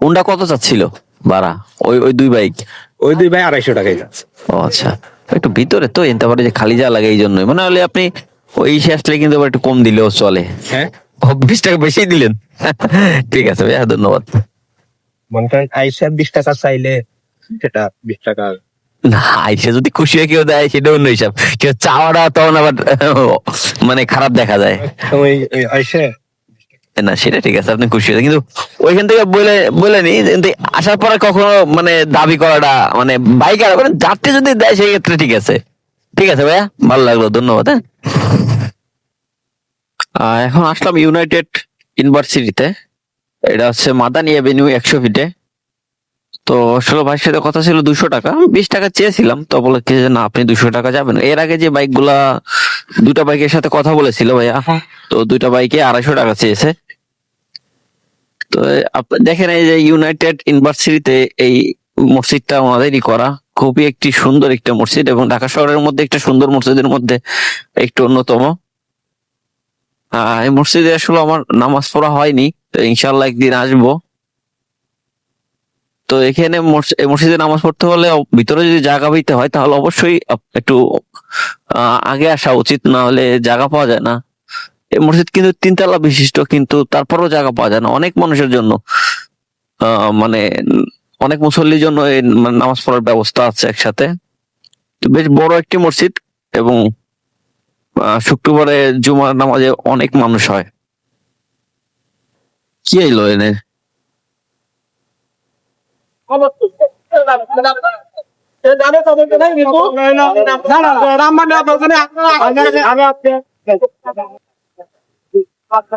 কোনটা কত চাচ্ছিল ভাড়া ওই ওই দুই বাইক ওই দুই বাইক আড়াইশো টাকাই যাচ্ছে ও আচ্ছা একটু ভিতরে তো এনতে পারে যে খালি যা লাগে এই জন্যই মানে হলে আপনি ওই আসলে কিন্তু আবার একটু কম দিলেও চলে হ্যাঁ বিশ টাকা বেশি দিলেন ঠিক আছে ভাইয়া ধন্যবাদ মনে করেন আইসা বিশ টাকা চাইলে সেটা বিশ টাকা। না আইসে যদি খুশি হয়ে কেউ দেয় সেটা অন্য হিসাব। কেউ চাওয়াটা তখন আবার মানে খারাপ দেখা যায়। আইসে না সেটা ঠিক আছে আপনি খুশি হয়েছে কিন্তু ওইখান থেকে বলে বলেনি কিন্তু আসার পরে কখনো মানে দাবি করাটা মানে বাইক আর মানে যাত্রী যদি দেয় সেই ক্ষেত্রে ঠিক আছে। ঠিক আছে ভাইয়া ভালো লাগল ধন্যবাদ হ্যাঁ। আহ, এখন আসলাম ইউনাইটেড ইউনিভার্সিটিতে এটা হচ্ছে মাদানি এভিনিউ একশো ফিটে তো আসলে ভাইয়ের সাথে কথা ছিল দুশো টাকা। বিশ টাকা চেয়েছিলাম তো বলে কি যে না আপনি দুশো টাকা যাবেন। এর আগে যে বাইকগুলা দুটা বাইকের সাথে কথা বলেছিল ভাইয়া তো দুইটা বাইকে আড়াইশো টাকা চেয়েছে। তো আপনি দেখেন এই যে ইউনাইটেড ইউনিভার্সিটিতে এই মসজিদটা আমাদেরই করা। খুবই একটি সুন্দর একটা মসজিদ এবং ঢাকা শহরের মধ্যে একটা সুন্দর মসজিদের মধ্যে একটু অন্যতম। আহ, এই মসজিদে আসলে আমার নামাজ পড়া হয়নি। ইনশাল্লাহ একদিন আসব। তো এখানে মসজিদে নামাজ পড়তে হলে ভিতরে যদি জায়গা পেতে হয় তাহলে অবশ্যই একটু আগে আসা উচিত, না হলে জায়গা পাওয়া যায় না। এই মসজিদ কিন্তু তিনতলা বিশিষ্ট, কিন্তু তারপরেও জায়গা পাওয়া যায় না অনেক মানুষের জন্য। মানে অনেক মুসল্লির জন্য এই মানে নামাজ পড়ার ব্যবস্থা আছে একসাথে। বেশ বড় একটি মসজিদ এবং শুক্রবারে জুমার নামাজে অনেক মানুষ হয়। কি এলো এনে? আপনি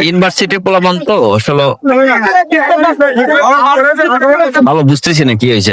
ইউনিভার্সিটির পোলাপান তো আসলে ভালো বুঝতেছি না কি হয়েছে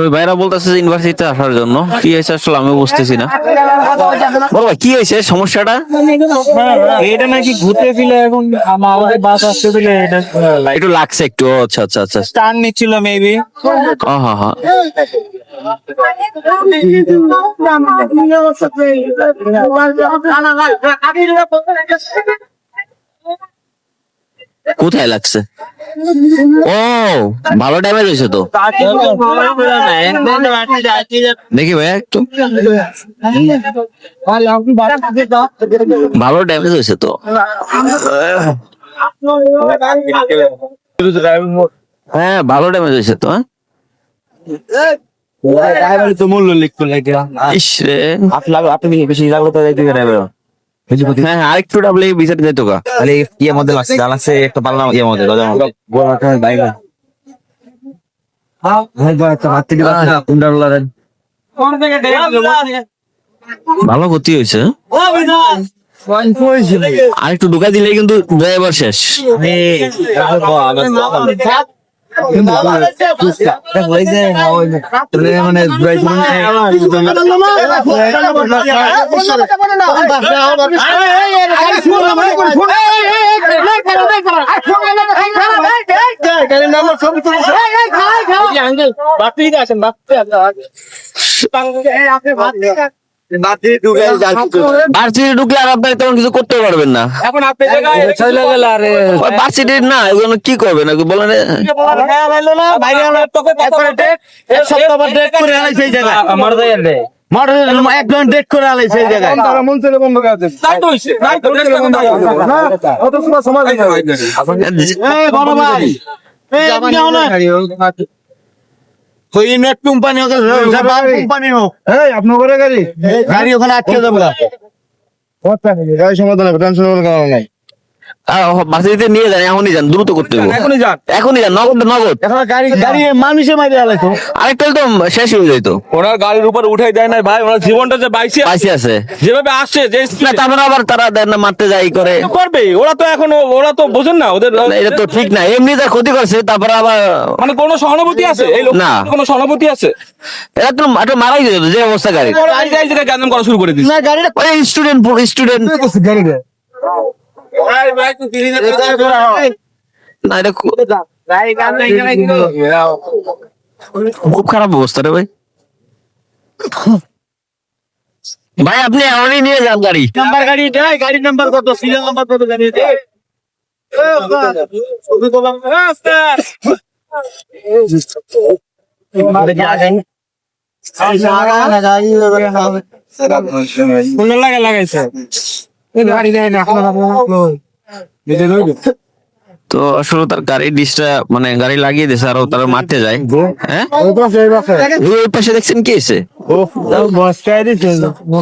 ওই ভাইরা বলতেছে যে ইউনিভার্সিটিতে আসার জন্য। কি হয়েছে আসলে আমি বুঝতেছি না। বড় কি হয়েছে? সমস্যাটা? এটা নাকি ঘুরতে ফিরে এখন আমাদের বাস আসতে দিলে একটু লাগছে একটু। আচ্ছা আচ্ছা আচ্ছা। টার্ন নিচ্ছিল মেবি হ্যাঁ হ্যাঁ হ্যাঁ কোথায় লাগছে? ও ভালো ড্যামেজ হয়েছে তো। দেখি ভাইয়া একটু। ভালো ড্যামেজ হয়েছে তো। হ্যাঁ ভালো ড্যামেজ হয়েছে তো হ্যাঁ। ড্রাইভার তো মূল্য লিখতো লাগে ইস রে। লাখ আট বেশি লাগল তো ড্রাইভার হ্যাঁ হ্যাঁ, আরেকটু ডাবলে বিচার যেত গা তাহলে ইয়ে মধ্যে লাগছে লাগছে একটা পারলাম ইয়ে মধ্যে গজার মধ্যে। বড় একটা বাইক ভাই ভাই তো হাত থেকে লাগছে না কুন্ডা রোলার ভালো ক্ষতি হয়েছে আর একটু ঢুকা দিলে কিন্তু ড্রাইভার শেষ মানে ভার্সিটি ঢুকলে আর আপনি তেমন কিছু করতে পারবেন না। এখন আপনি চলে গেল আরে। ওই না এগুলো কি করবেন বলেন। এক সপ্তাহ পর ডেট করে আলাই সেই জায়গায়। আমার রে একজন ডেট করে আলাই সেই জায়গায়। তাই তো হইছে তাই তো বন্ধ বড় ভাই। এই আপনি আও না ওই নেট কোম্পানি হোক জাপান কোম্পানি হোক। এই আপনার ঘরে গাড়ি? গাড়ি ওখানে আটকে যাবে গাড়ি সমাধান হবে টেনশন করার কারণ নাই। ভার্সিটিতে নিয়ে যান এখনই যান দ্রুত করতে হবে। এখনই যান। এখনই যান নগদ নগদ। এখন গাড়ি গাড়ি মানুষে মাইরে আলাই তো আরেকটা তো শেষ হয়ে যাইতো। ওনার গাড়ির উপর উঠাই দেয় না ভাই ওনার জীবনটা যে বাইসে পাইছে আছে। যেভাবে আসছে যে না তারপরে আবার তারা দেন না মারতে যাই করে। করবে ওরা তো এখন ওরা তো বোঝেন না ওদের এটা তো ঠিক না এমনি যা ক্ষতি করছে তারপরে আবার মানে কোনো সহানুভূতি আছে? এই লোক না। কোনো সহানুভূতি আছে? এটা তো একটা মারাই যেত যে অবস্থা গাড়ি ওরা এই জায়গায় করা শুরু করে দিচ্ছে না গাড়িটা স্টুডেন্ট স্টুডেন্ট এটা খু- খুব খারাপ অবস্থা রে ভাই ভাই আপনি এমনই নিয়ে যান গাড়ি নাম্বার গাড়ি দেয় গাড়ি নাম্বার কত সিরিয়াল নাম্বার কত গাড়ি দেয় লাগাইছে তো আসলে তার গাড়ি ডিসটা মানে গাড়ি লাগিয়ে দিয়েছে আর তারা মারতে যায়। হ্যাঁ? ওই পাশে দেখছেন কি হয়েছে?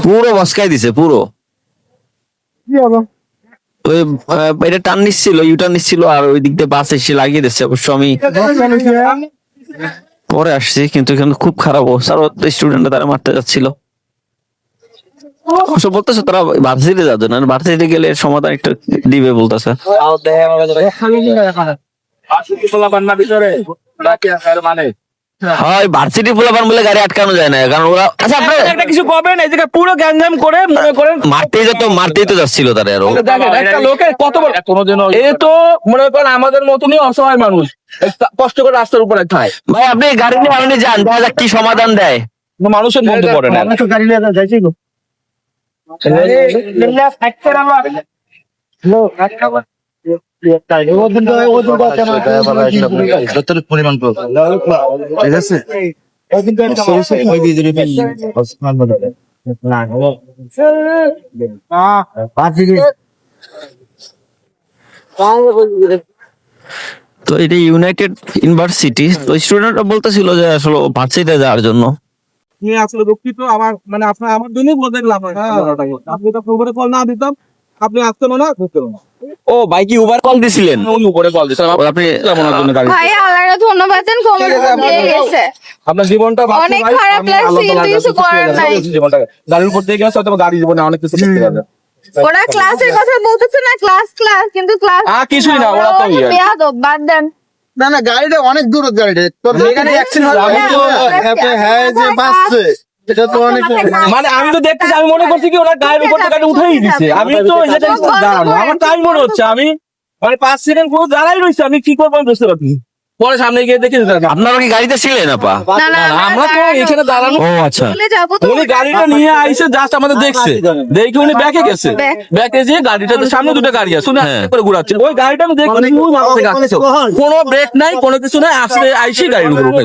পুরো বসকাই দিছে পুরো। ওই এটা টান নিচ্ছিল ইউটার নিচ্ছিল আর ওই দিক দিয়ে বাস এসে লাগিয়ে দিচ্ছে। অবশ্য আমি পরে আসছি কিন্তু এখানে খুব খারাপ অবস্থা। আর স্টুডেন্ট তারা মারতে যাচ্ছিল। বলতেছে তারা ভার্সিটি ভার্সিটি গেলে সমাধান একটা দিবে বলতেছে। মানে? হয় ভার্সিটি পোলাপান বলে গাড়ি আটকানো যায় না কারণ ওরা আচ্ছা আপনার একটা কিছু করবেন এই জায়গায় পুরো গ্যাঞ্জাম করে মনে করেন মারতেই যেত মারতেই তো যাচ্ছিল তারা আরও। একটা লোকের কত বড় এ তো মনে করেন আমাদের মতনই অসহায় মানুষ। কষ্ট করে রাস্তার উপরে খায়। ভাই আপনি গাড়ি নিয়ে আপনি যান দেখা যাক কি সমাধান দেয়। মানুষের মধ্যে পড়ে না। গাড়ি নিয়ে তো পরিমাণ ঠিক আছে? তো এটা ইউনাইটেড ইউনিভার্সিটি তো স্টুডেন্টরা বলতেছিল যে আসলে ভার্সিটিতে যাওয়ার জন্য। নিয়ে আসলে দুঃখিত? আমার মানে আপনার আমার জন্যই বলতে গেলাম আপনি তো খবরে কল না দিতাম। আপনি আসতেন না ঘুরতেন না ও ভাই কি উবার কল দিছিলেন? উনি উপরে কল ও, আপনি ওনার জন্য গাড়ি ভাই আল্লাহর ধন্যবাদ দেন খবর দিয়ে গেছে। আপনার জীবনটা বাঁচছে অনেক খারাপ লাগছে, কিন্তু কিছু হয়ে করার নাই। জীবনটাকে। গাড়ির উপর দিয়ে গেছে হয়তো গাড়ি জীবনে অনেক কিছু করতে পারবে। ওরা ক্লাসের কথা বলতেছে না ক্লাস ক্লাস কিন্তু ক্লাস আহ, কিছুই না, ওরা তো ইয়ে। বাদ দেন। না না গাড়িটা অনেক দূর গাড়িটা। তোর এখানে হ্যাঁ, হ্যাঁ, হ্যাঁ যে বাসছে এটা তো অনেক মানে আমি তো দেখতেছি আমি মনে করছি কি ওরা গায়ের উপর থেকে গাড়ি উঠেই দিছে। আমি তো এই দাঁড়ানো আমার তাই মনে হচ্ছে আমি মানে পাঁচ সেকেন্ড পুরো দাঁড়াই রয়েছে আমি কি করব আমি বুঝতে পারছি পরে সামনে গিয়ে দেখি আপনারা কি গাড়িতে ছিলেন আপা? না না আমরা তো এখানে দাঁড়ানো। ও আচ্ছা। চলে যাব তো। উনি গাড়িটা নিয়ে আইসে জাস্ট আমাদের দেখছে। দেখে উনি ব্যাকে গেছে। ব্যাকে। যেয়ে গাড়িটা সামনে দুটো গাড়ি আছে। উনি হ্যাঁ। করে ঘুরাচ্ছে। ওই গাড়িটা আমি দেখি ওই মাথা থেকে আসছে কোনো ব্রেক নাই কোনো কিছু নাই আসলে আইসি গাড়ির উপর উঠে।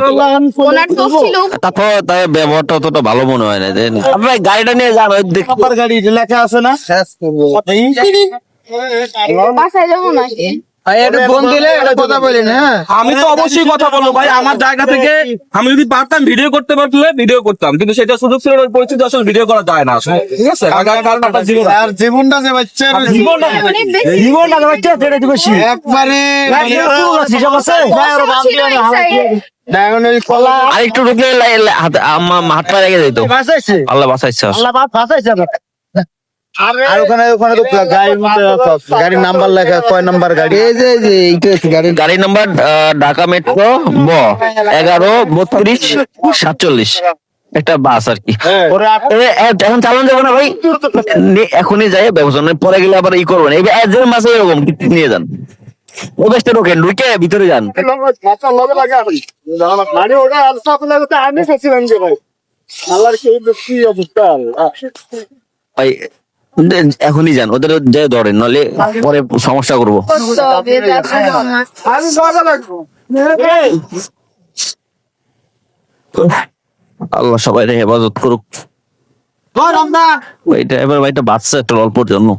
তারপর তার ব্যবহারটা অতটা ভালো মনে হয় না দেন আপনার গাড়িটা নিয়ে যান ওই দেখ। গাড়ি লেখা আছে না? বাসায় যাব নাকি? হ্যাঁ আমি তো অবশ্যই কথা বলব ভাই আমার জায়গা থেকে আমি যদি পারতাম ভিডিও করতে পারলে ভিডিও করতাম কিন্তু সেটা সুযোগ ছিল পরিস্থিতি আসলে ভিডিও করা যায় না আসলে ঠিক আছে? কারণ- কারণ আপনার জীবন আর জীবনটা যে বাচ্চার জীবনটা জীবনটা বাচ্চা যেটা একবারে ঢুকলে হাত পা রেগে যেত বাঁচাইছে। আল্লাহ বাঁচাইছে। আর ওখানে ওখানে তো গাড়ির মধ্যে আছে, গাড়ির নাম্বার লেখা কয় নাম্বার গাড়ি? এই যে এই যে এইটা আছে গাড়ির গাড়ি নাম্বার ঢাকা মেট্রো ব এগারো বত্রিশ সাতচল্লিশ। একটা বাস আর কি। ওরে আট- এ, এ, এখন চালানো যাবে না ভাই? এখনই যাই ব্যবস্থা নেই। পরে গেলে আবার ই করবেন এই একজন মাসে এরকম নিয়ে যান। ও বেশটা ঢোকেন ঢুকে ভিতরে যান। আল্লাহর কি অবস্থা। ভাই এখনই যান ওদের যে ধরেন নাহলে পরে সমস্যা করব। আল্লাহ সবাই হেফাজত করুক। এবার ভাইটা বাচ্চা একটা অল্পর জন্য।